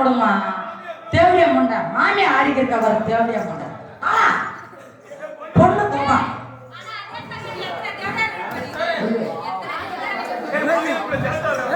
நம்ம தேவையா முண்டை மாமி ஆடிக்கிறக்க வர தேவையா பண்ற ஆ.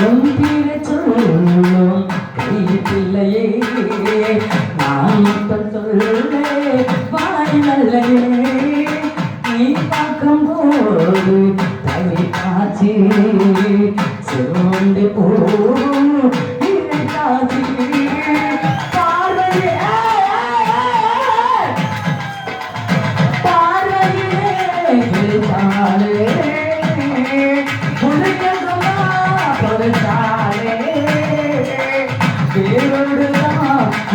உன்பிற சொல்லும். கைப்பிள்ளையே நான் மட்டும் வாய் நல்லையே நீ பார்க்கும் போது தவி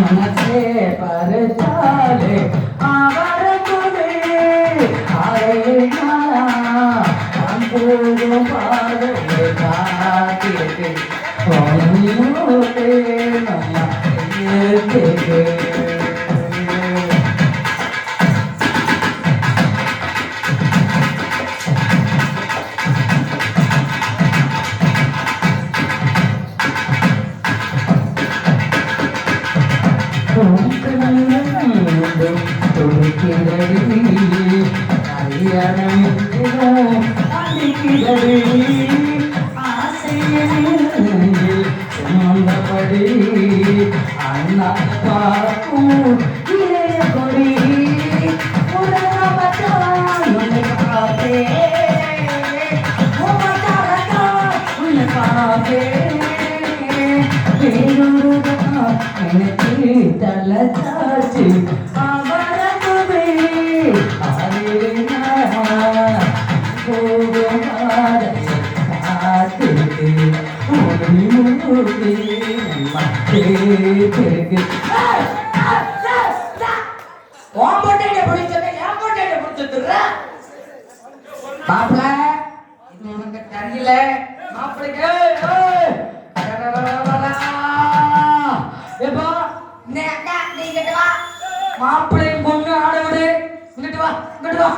மனசே படுத்தாளே அவரக்குமே அறையினா நான் போகும் பாதையை காத்திருக்கு ஒன்னோடே நம்ம ஏற்றுக்கு சுமந்தபடி அண்ணா பார்க்கும் இளைய கொடி உலகமத்தான் பொட்டையில பிடிச்சிட்டுற மாப்பிள இது உனக்கு தெரியல. மாப்பிளைக்கு மாப்பிள்ளையும் பொண்ணு ஆட இங்கிட்டு வா இங்கிட்டு வா.